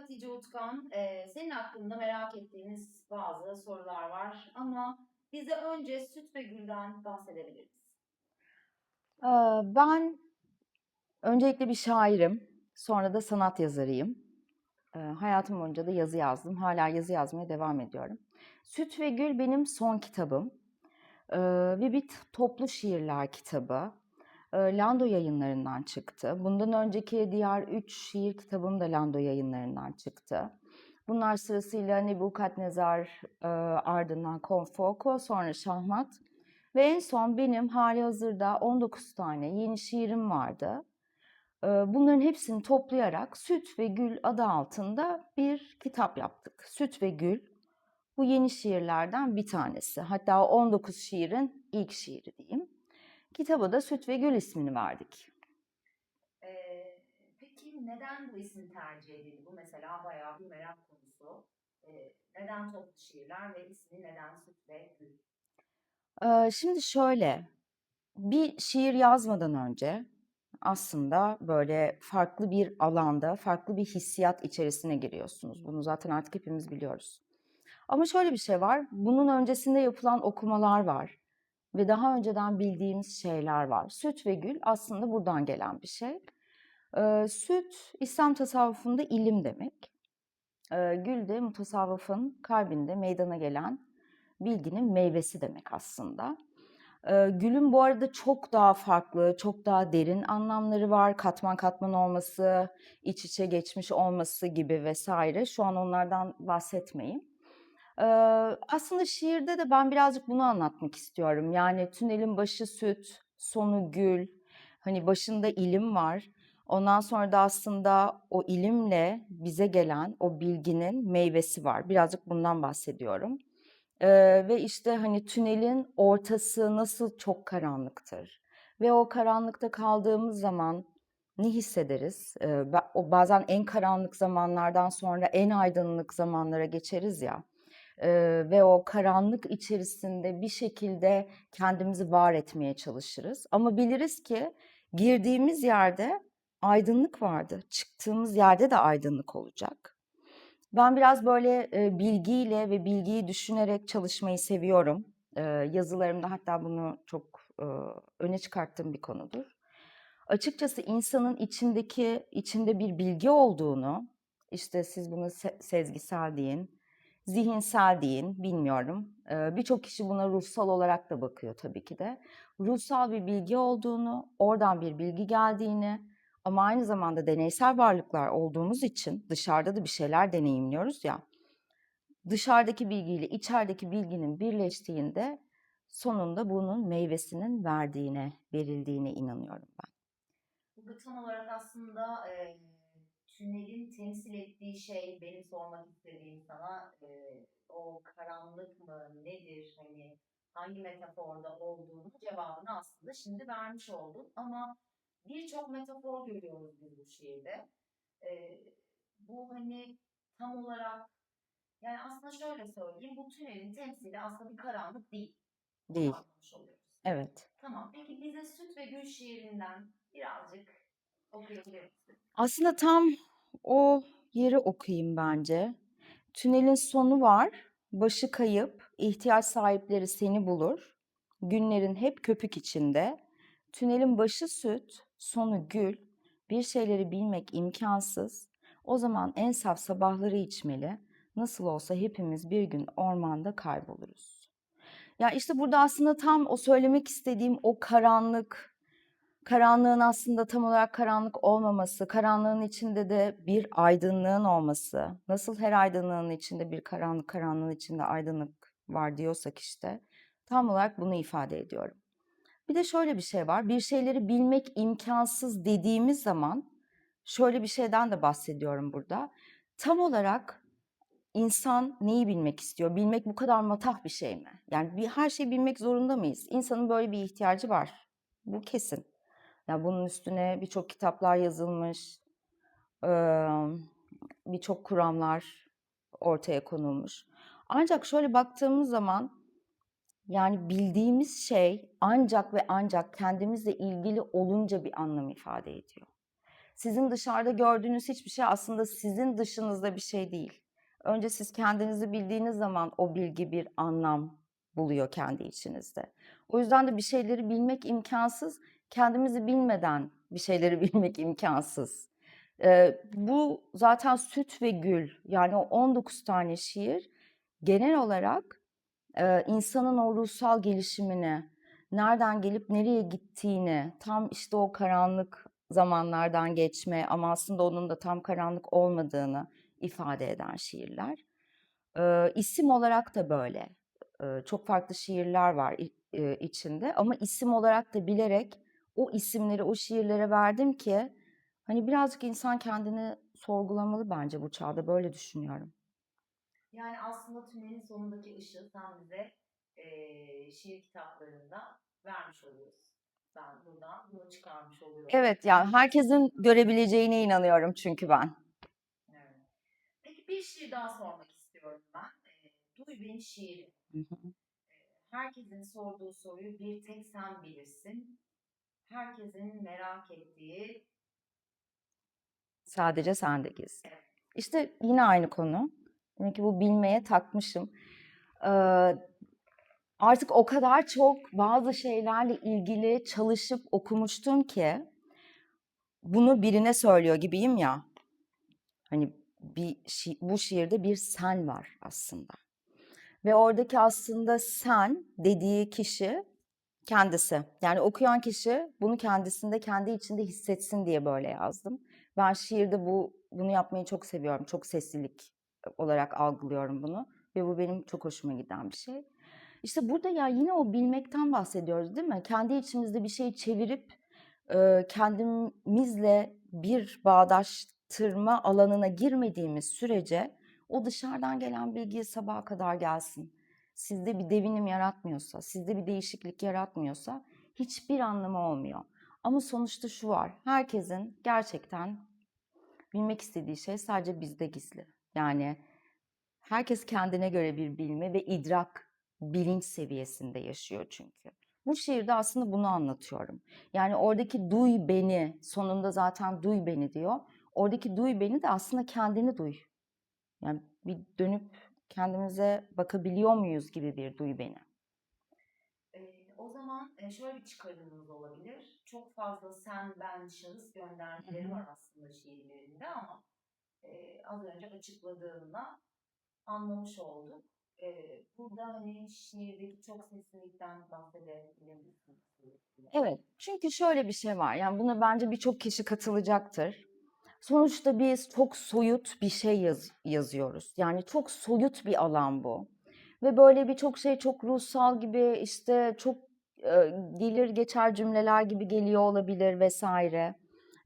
Hatice Utkan, eee, senin hakkında merak ettiğimiz bazı sorular var ama bize önce Süt ve Gül'den bahsedebilir misin? Eee, ben öncelikle bir şairim, sonra da sanat yazarıyım. Eee, hayatım boyunca da yazı yazdım. Hala yazı yazmaya devam ediyorum. Süt ve Gül benim son kitabım. Eee, ve bir toplu şiirler kitabı. Lando yayınlarından çıktı. Bundan önceki diğer üç şiir kitabım da Lando yayınlarından çıktı. Bunlar sırasıyla Nebukadnezar, ardından Konfoko, sonra Şahmat. Ve en son benim hali hazırda 19 tane yeni şiirim vardı. Bunların hepsini toplayarak Süt ve Gül adı altında bir kitap yaptık. Süt ve Gül bu yeni şiirlerden bir tanesi. Hatta 19 şiirin ilk şiiri diyeyim. Kitaba da Süt ve Gül ismini verdik. Eee, peki neden bu isim tercih edildi? Bu mesela bayağı bir merak konusu. Eee, neden toplu şiirler ve ismi neden Süt ve Gül? Eee, Şimdi şöyle, bir şiir yazmadan önce aslında böyle farklı bir alanda, farklı bir hissiyat içerisine giriyorsunuz. Bunu zaten artık hepimiz biliyoruz. Ama şöyle bir şey var, bunun öncesinde yapılan okumalar var ve daha önceden bildiğimiz şeyler var. Süt ve gül aslında buradan gelen bir şey. Eee, süt, İslam tasavvufunda ilim demek. Eee, gül de mutasavvıfın kalbinde meydana gelen bilginin meyvesi demek aslında. Eee, gülün bu arada çok daha farklı, çok daha derin anlamları var. Katman katman olması, iç içe geçmiş olması gibi vesaire. Şu an onlardan bahsetmeyeyim. Eee, aslında şiirde de ben birazcık bunu anlatmak istiyorum. Yani tünelin başı süt, sonu gül. Hani başında ilim var. Ondan sonra da aslında o ilimle bize gelen o bilginin meyvesi var. Birazcık bundan bahsediyorum. Eee, ve işte hani tünelin ortası nasıl çok karanlıktır. Ve o karanlıkta kaldığımız zaman ne hissederiz? Eee, o bazen en karanlık zamanlardan sonra en aydınlık zamanlara geçeriz ya. Eee, ve o karanlık içerisinde bir şekilde kendimizi var etmeye çalışırız. Ama biliriz ki girdiğimiz yerde aydınlık vardı. Çıktığımız yerde de aydınlık olacak. Ben biraz böyle e, bilgiyle ve bilgiyi düşünerek çalışmayı seviyorum. E, yazılarımda hatta bunu çok e, öne çıkarttığım bir konudur. Açıkçası insanın içindeki içinde bir bilgi olduğunu, işte siz bunu se- sezgisel deyin, zihinsel deyin, bilmiyorum. E, Birçok kişi buna ruhsal olarak da bakıyor tabii ki de. Ruhsal bir bilgi olduğunu, oradan bir bilgi geldiğini, ama aynı zamanda deneysel varlıklar olduğumuz için dışarıda da bir şeyler deneyimliyoruz ya. Dışarıdaki bilgiyle içerideki bilginin birleştiğinde sonunda bunun meyvesinin verdiğine, verildiğine inanıyorum ben. Burada tam olarak aslında eee, tünelin temsil ettiği şey benim sormak istediğim sana eee, o karanlık mı nedir hani hangi metaforda olduğunu cevabını aslında şimdi vermiş oldun ama birçok metafor görüyoruz biz bu şiirde. Eee, bu hani tam olarak yani aslında şöyle söyleyeyim bu tünelin temsili aslında bir karanlık değil. Değil. Evet. Tamam. Peki bize Süt ve Gül şiirinden birazcık okuyabilir misin? Aslında tam o yeri okuyayım bence. Tünelin sonu var, başı kayıp, ihtiyaç sahipleri seni bulur. Günlerin hep köpük içinde. Tünelin başı süt, sonu gül. Bir şeyleri bilmek imkansız. O zaman en saf sabahları içmeli. Nasıl olsa hepimiz bir gün ormanda kayboluruz. Ya işte burada aslında tam o söylemek istediğim o karanlık, karanlığın aslında tam olarak karanlık olmaması, karanlığın içinde de bir aydınlığın olması. Nasıl her aydınlığın içinde bir karanlık, karanlığın içinde aydınlık var diyorsak işte tam olarak bunu ifade ediyorum. Bir de şöyle bir şey var. Bir şeyleri bilmek imkansız dediğimiz zaman şöyle bir şeyden de bahsediyorum burada. Tam olarak insan neyi bilmek istiyor? Bilmek bu kadar matah bir şey mi? Yani bir her şeyi bilmek zorunda mıyız? İnsanın böyle bir ihtiyacı var. Bu kesin. Ya bunun üstüne birçok kitaplar yazılmış, birçok kuramlar ortaya konulmuş. Ancak şöyle baktığımız zaman yani bildiğimiz şey ancak ve ancak kendimizle ilgili olunca bir anlam ifade ediyor. Sizin dışarıda gördüğünüz hiçbir şey aslında sizin dışınızda bir şey değil. Önce siz kendinizi bildiğiniz zaman o bilgi bir anlam buluyor kendi içinizde. O yüzden de bir şeyleri bilmek imkansız. Kendimizi bilmeden bir şeyleri bilmek imkansız. Ee, bu zaten süt ve gül yani o 19 tane şiir genel olarak e, insanın o ruhsal gelişimini, nereden gelip nereye gittiğini, tam işte o karanlık zamanlardan geçme ama aslında onun da tam karanlık olmadığını ifade eden şiirler. Ee, isim olarak da böyle. Ee, çok farklı şiirler var e, içinde ama isim olarak da bilerek o isimleri o şiirlere verdim ki hani birazcık insan kendini sorgulamalı bence bu çağda böyle düşünüyorum. Yani aslında tünelin sonundaki ışığı sen bize eee, şiir kitaplarında vermiş oluyorsun. Ben buradan bunu çıkarmış oluyorum. Evet yani herkesin görebileceğine inanıyorum çünkü ben. Evet. Peki bir şiir daha sormak istiyorum ben. Eee, Duy beni şiiri. Hı hı. Herkesin sorduğu soruyu bir tek sen bilirsin. Herkesin merak ettiği Sadece sende gizli. İşte yine aynı konu. Demek ki bu bilmeye takmışım. Ee, artık o kadar çok bazı şeylerle ilgili çalışıp okumuştum ki bunu birine söylüyor gibiyim ya. Hani bir şi- bu şiirde bir sen var aslında. Ve oradaki aslında sen dediği kişi kendisi. Yani okuyan kişi bunu kendisinde, kendi içinde hissetsin diye böyle yazdım. Ben şiirde bu bunu yapmayı çok seviyorum. Çok seslilik olarak algılıyorum bunu ve bu benim çok hoşuma giden bir şey. İşte burada ya yine o bilmekten bahsediyoruz değil mi? Kendi içimizde bir şeyi çevirip e, kendimizle bir bağdaştırma alanına girmediğimiz sürece o dışarıdan gelen bilgi sabaha kadar gelsin. Sizde bir devinim yaratmıyorsa, sizde bir değişiklik yaratmıyorsa hiçbir anlamı olmuyor. Ama sonuçta şu var. Herkesin gerçekten bilmek istediği şey sadece bizde gizli. Yani herkes kendine göre bir bilme ve idrak, bilinç seviyesinde yaşıyor çünkü. Bu şiirde aslında bunu anlatıyorum. Yani oradaki duy beni, sonunda zaten duy beni diyor. Oradaki duy beni de aslında kendini duy. Yani bir dönüp kendimize bakabiliyor muyuz gibi bir duy beni. Ee, o zaman e, şöyle bir çıkarımımız olabilir. Çok fazla sen, ben, şahıs göndermeleri var aslında şiirlerinde ama e, az önce açıkladığında anlamış olduk. E, burada hani şiirdeki çok seslilikten bahsedebilir? Evet, çünkü şöyle bir şey var. Yani buna bence birçok kişi katılacaktır. Sonuçta biz çok soyut bir şey yaz- yazıyoruz. Yani çok soyut bir alan bu. Ve böyle birçok şey çok ruhsal gibi işte çok e, gelir geçer cümleler gibi geliyor olabilir vesaire.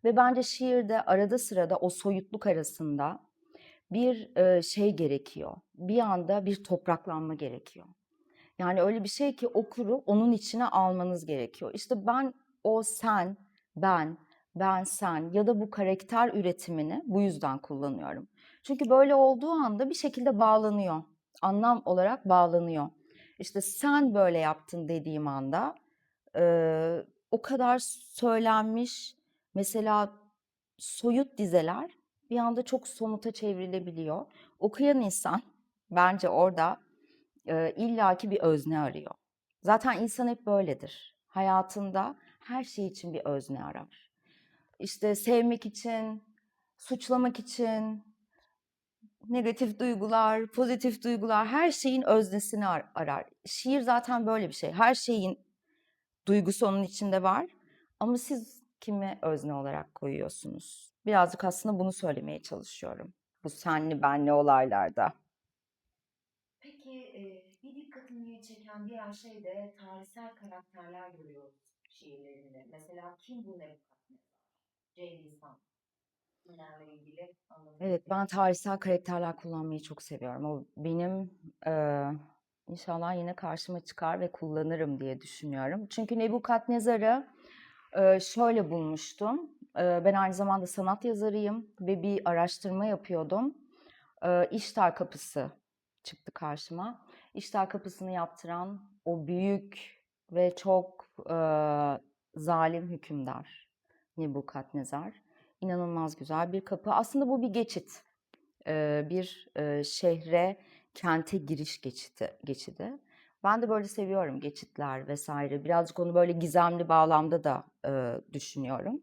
Ve bence şiirde arada sırada o soyutluk arasında bir e, şey gerekiyor. Bir anda bir topraklanma gerekiyor. Yani öyle bir şey ki okuru onun içine almanız gerekiyor. İşte ben, o sen, ben, ben sen ya da bu karakter üretimini bu yüzden kullanıyorum. Çünkü böyle olduğu anda bir şekilde bağlanıyor. Anlam olarak bağlanıyor. İşte sen böyle yaptın dediğim anda eee, o kadar söylenmiş mesela soyut dizeler bir anda çok somuta çevrilebiliyor. Okuyan insan bence orada e, illaki bir özne arıyor. Zaten insan hep böyledir. Hayatında her şey için bir özne arar. İşte sevmek için, suçlamak için, negatif duygular, pozitif duygular her şeyin öznesini ar- arar. Şiir zaten böyle bir şey. Her şeyin duygusu onun içinde var. Ama siz kimi özne olarak koyuyorsunuz? Birazcık aslında bunu söylemeye çalışıyorum. Bu senli benli olaylarda. Peki bir dikkatimi çeken diğer şey de tarihsel karakterler görüyoruz şiirlerinde. Mesela kim bu Nebukadnezar? İlgili Evet, ben tarihsel karakterler kullanmayı çok seviyorum. O benim eee, inşallah yine karşıma çıkar ve kullanırım diye düşünüyorum. Çünkü Nebukadnezar'ı eee, şöyle bulmuştum. Eee, ben aynı zamanda sanat yazarıyım ve bir araştırma yapıyordum. Eee İştar Kapısı çıktı karşıma. İştar Kapısı'nı yaptıran o büyük ve çok eee, zalim hükümdar Nebukadnezar. İnanılmaz güzel bir kapı. Aslında bu bir geçit. Ee, bir e, şehre, kente giriş geçidi, geçidi. Ben de böyle seviyorum geçitler vesaire. Birazcık onu böyle gizemli bağlamda da e, düşünüyorum.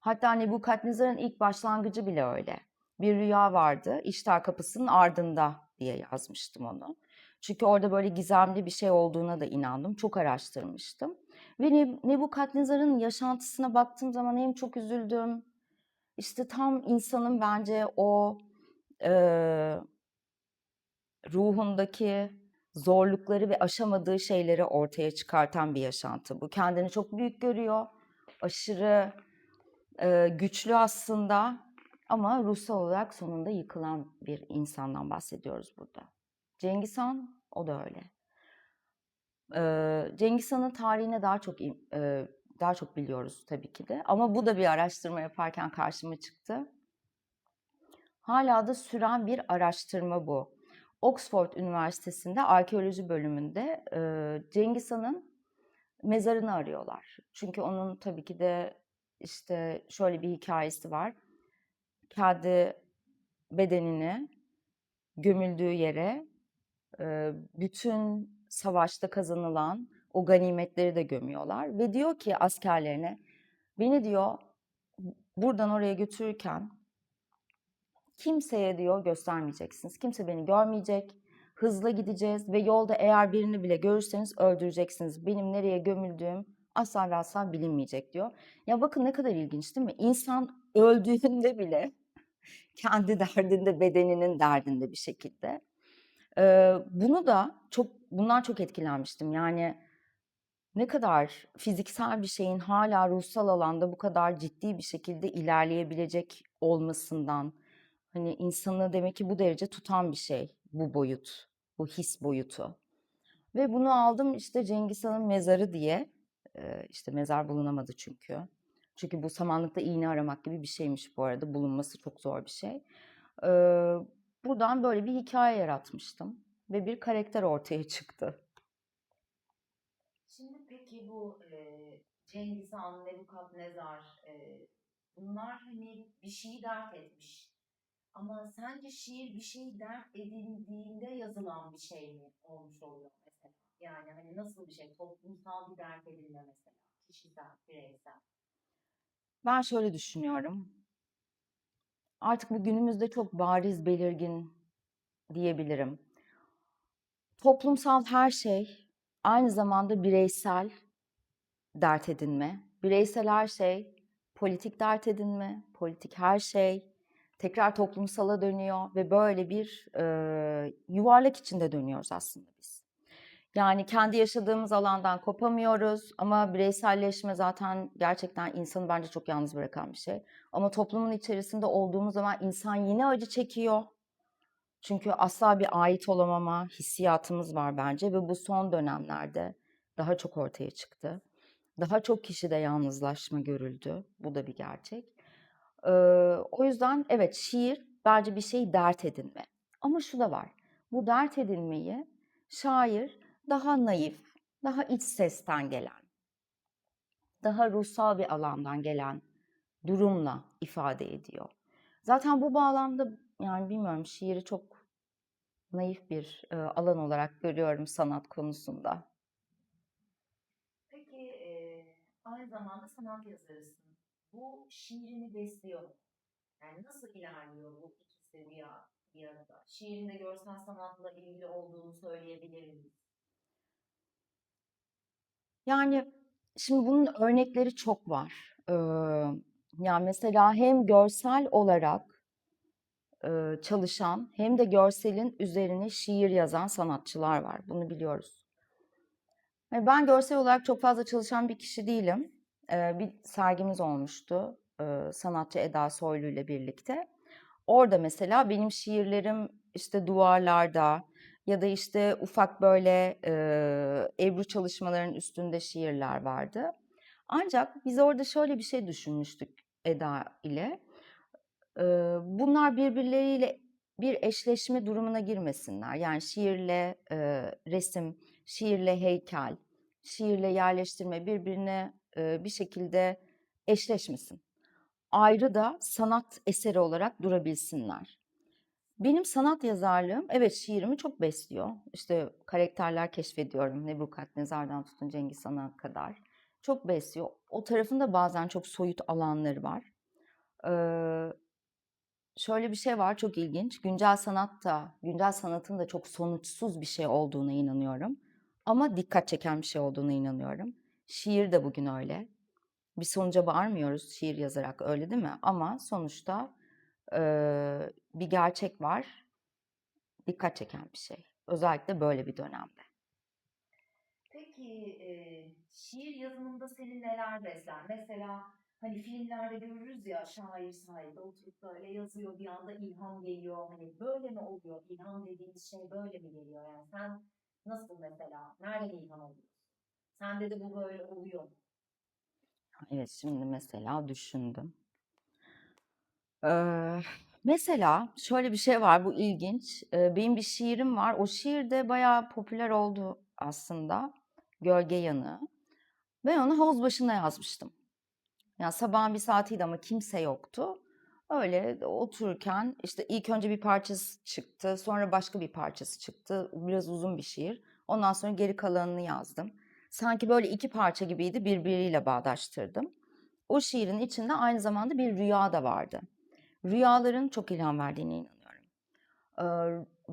Hatta Nebukadnezar'ın ilk başlangıcı bile öyle. Bir rüya vardı, İştar kapısının ardında diye yazmıştım onu. Çünkü orada böyle gizemli bir şey olduğuna da inandım. Çok araştırmıştım. Ve Neb- Nebukadnezar'ın yaşantısına baktığım zaman hem çok üzüldüm. İşte tam insanın bence o eee, ruhundaki zorlukları ve aşamadığı şeyleri ortaya çıkartan bir yaşantı. Bu kendini çok büyük görüyor. Aşırı eee, güçlü aslında ama ruhsal olarak sonunda yıkılan bir insandan bahsediyoruz burada. Cengiz Han o da öyle. Cengiz Han'ın tarihine daha çok daha çok biliyoruz tabii ki de. Ama bu da bir araştırma yaparken karşıma çıktı. Hala da süren bir araştırma bu. Oxford Üniversitesi'nde arkeoloji bölümünde Cengiz Han'ın mezarını arıyorlar. Çünkü onun tabii ki de işte şöyle bir hikayesi var. Kendi bedenini gömüldüğü yere bütün savaşta kazanılan o ganimetleri de gömüyorlar. Ve diyor ki askerlerine beni diyor buradan oraya götürürken kimseye diyor göstermeyeceksiniz. Kimse beni görmeyecek. Hızla gideceğiz ve yolda eğer birini bile görürseniz öldüreceksiniz. Benim nereye gömüldüğüm asla ve asla bilinmeyecek diyor. Ya bakın ne kadar ilginç değil mi? İnsan öldüğünde bile kendi derdinde, bedeninin derdinde bir şekilde. Eee, bunu da çok bundan çok etkilenmiştim. Yani ne kadar fiziksel bir şeyin hala ruhsal alanda bu kadar ciddi bir şekilde ilerleyebilecek olmasından hani insanı demek ki bu derece tutan bir şey bu boyut, bu his boyutu. Ve bunu aldım işte Cengiz Han'ın mezarı diye. Eee, işte mezar bulunamadı çünkü. Çünkü bu samanlıkta iğne aramak gibi bir şeymiş bu arada. Bulunması çok zor bir şey. Eee, buradan böyle bir hikaye yaratmıştım. Ve bir karakter ortaya çıktı. Şimdi peki bu e, Cengiz Han, Nebukadnezar e, bunlar hani bir şeyi dert etmiş. Ama sence şiir bir şey dert edildiğinde yazılan bir şey mi olmuş oluyor mesela? Yani hani nasıl bir şey? Toplumsal bir dert edilme mesela. Kişisel, bireysel. Ben şöyle düşünüyorum. Artık bu günümüzde çok bariz, belirgin diyebilirim. Toplumsal her şey aynı zamanda bireysel dert edinme. Bireysel her şey politik dert edinme, politik her şey tekrar toplumsala dönüyor ve böyle bir e, yuvarlak içinde dönüyoruz aslında biz. Yani kendi yaşadığımız alandan kopamıyoruz ama bireyselleşme zaten gerçekten insanı bence çok yalnız bırakan bir şey. Ama toplumun içerisinde olduğumuz zaman insan yine acı çekiyor. Çünkü asla bir ait olamama hissiyatımız var bence ve bu son dönemlerde daha çok ortaya çıktı. Daha çok kişide yalnızlaşma görüldü. Bu da bir gerçek. Ee, o yüzden evet şiir bence bir şey dert edinme. Ama şu da var. Bu dert edinmeyi şair daha naif, daha iç sesten gelen, daha ruhsal bir alandan gelen durumla ifade ediyor. Zaten bu bağlamda yani bilmiyorum şiiri çok naif bir e, alan olarak görüyorum sanat konusunda. Peki e, aynı zamanda sanat yazarısın. Bu şiirini besliyor mu? Yani nasıl ilerliyor bu ikisi bir, bir arada? Şiirinde görsel sanatla ilgili olduğunu söyleyebilir miyiz? Yani şimdi bunun örnekleri çok var. Ee, yani mesela hem görsel olarak e, çalışan hem de görselin üzerine şiir yazan sanatçılar var. Bunu biliyoruz. Ve Ben görsel olarak çok fazla çalışan bir kişi değilim. Ee, bir sergimiz olmuştu e, sanatçı Eda Soylu ile birlikte. Orada mesela benim şiirlerim işte duvarlarda ya da işte ufak böyle e, Ebru çalışmaların üstünde şiirler vardı. Ancak biz orada şöyle bir şey düşünmüştük Eda ile. Bunlar birbirleriyle bir eşleşme durumuna girmesinler. Yani şiirle e, resim, şiirle heykel, şiirle yerleştirme birbirine e, bir şekilde eşleşmesin. ayrı da sanat eseri olarak durabilsinler. Benim sanat yazarlığım evet şiirimi çok besliyor. İşte karakterler keşfediyorum. Nebukadnezar'dan tutun Cengiz Han'a kadar. Çok besliyor. O tarafın da bazen çok soyut alanları var. Ee, şöyle bir şey var çok ilginç. Güncel sanat da, güncel sanatın da çok sonuçsuz bir şey olduğuna inanıyorum. Ama dikkat çeken bir şey olduğuna inanıyorum. Şiir de bugün öyle. Bir sonuca varmıyoruz şiir yazarak öyle değil mi? Ama sonuçta eee, bir gerçek var. Dikkat çeken bir şey. Özellikle böyle bir dönemde. Peki e, şiir yazımında seni neler besler? Mesela hani filmlerde görürüz ya şair sahibi oturup böyle yazıyor bir anda ilham geliyor. Hani böyle mi oluyor? İlham dediğimiz şey böyle mi geliyor? Yani sen nasıl mesela? Nereden ilham alıyorsun? Sende de bu böyle oluyor? Evet şimdi mesela düşündüm. Eee, mesela şöyle bir şey var bu ilginç. Eee, benim bir şiirim var. O şiir de bayağı popüler oldu aslında. Gölge Yanığı. Ben onu havuz başında yazmıştım. Yani sabahın bir saatiydi ama kimse yoktu. Öyle otururken işte ilk önce bir parçası çıktı, sonra başka bir parçası çıktı. Biraz uzun bir şiir. Ondan sonra geri kalanını yazdım. Sanki böyle iki parça gibiydi, birbiriyle bağdaştırdım. O şiirin içinde aynı zamanda bir rüya da vardı. Rüyaların çok ilham verdiğine inanıyorum. Ee,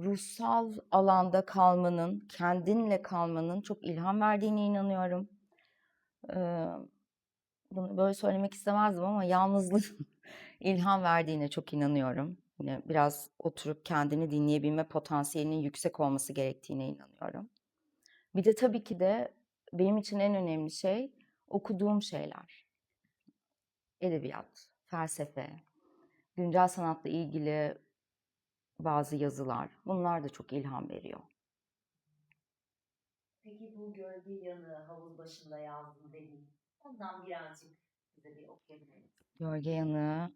ruhsal alanda kalmanın, kendinle kalmanın çok ilham verdiğine inanıyorum. Ee, bunu böyle söylemek istemezdim ama yalnızlığın ilham verdiğine çok inanıyorum. Yine biraz oturup kendini dinleyebilme potansiyelinin yüksek olması gerektiğine inanıyorum. Bir de tabii ki de benim için en önemli şey okuduğum şeyler. Edebiyat, felsefe, güncel sanatla ilgili bazı yazılar. Bunlar da çok ilham veriyor. Peki bu gölge yanı havuz başında yazdım dediğin. Ondan birazcık bize bir okuyabilir misin? Gölge Yanığı.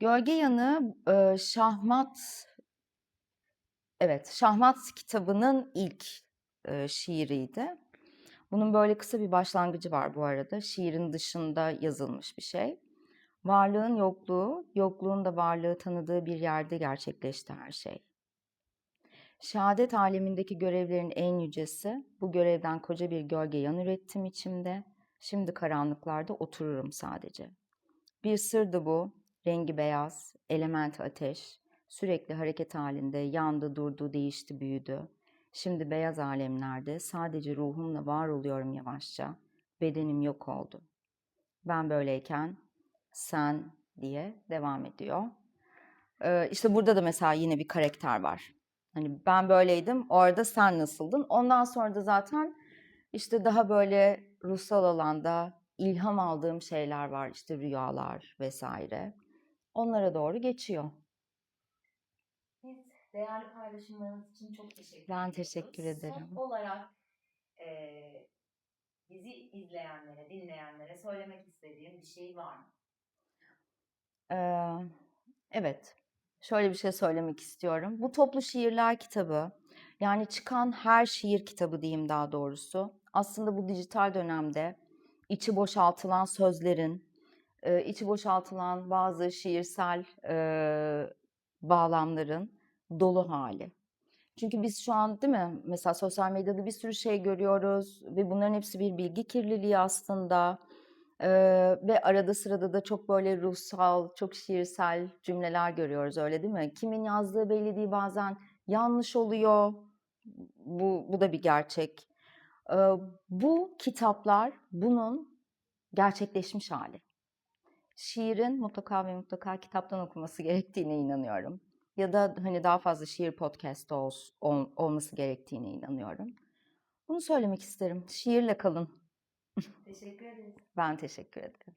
Gölge Yanığı e, Şahmat Evet, Şahmat kitabının ilk e, şiiriydi. Bunun böyle kısa bir başlangıcı var bu arada. Şiirin dışında yazılmış bir şey. Varlığın yokluğu, yokluğun da varlığı tanıdığı bir yerde gerçekleşti her şey. Şehadet alemindeki görevlerin en yücesi, bu görevden koca bir gölge yan ürettim içimde. Şimdi karanlıklarda otururum sadece. Bir sırdı bu, rengi beyaz, elementi ateş, sürekli hareket halinde yandı, durdu, değişti, büyüdü. Şimdi beyaz alemlerde sadece ruhumla var oluyorum yavaşça. Bedenim yok oldu. Ben böyleyken sen diye devam ediyor. Ee, işte burada da mesela yine bir karakter var. Hani ben böyleydim, orada sen nasıldın? Ondan sonra da zaten işte daha böyle ruhsal alanda ilham aldığım şeyler var. işte rüyalar vesaire. Onlara doğru geçiyor. Evet, değerli paylaşımlarınız için çok teşekkür Ben ediyoruz. teşekkür ederim. Son olarak eee bizi izleyenlere, dinleyenlere söylemek istediğim bir şey var mı? Ee, evet, şöyle bir şey söylemek istiyorum. Bu toplu şiirler kitabı, yani çıkan her şiir kitabı diyeyim daha doğrusu, aslında bu dijital dönemde içi boşaltılan sözlerin, e, içi boşaltılan bazı şiirsel e, bağlamların dolu hali. Çünkü biz şu an değil mi mesela sosyal medyada bir sürü şey görüyoruz ve bunların hepsi bir bilgi kirliliği aslında. Ee, ve arada sırada da çok böyle ruhsal, çok şiirsel cümleler görüyoruz öyle değil mi? Kimin yazdığı belli değil bazen yanlış oluyor. Bu, bu da bir gerçek. Bu kitaplar bunun gerçekleşmiş hali. Şiirin mutlaka ve mutlaka kitaptan okunması gerektiğine inanıyorum. Ya da hani daha fazla şiir podcast ol, ol- olması gerektiğine inanıyorum. Bunu söylemek isterim. Şiirle kalın. Teşekkür ederiz. Ben teşekkür ederim.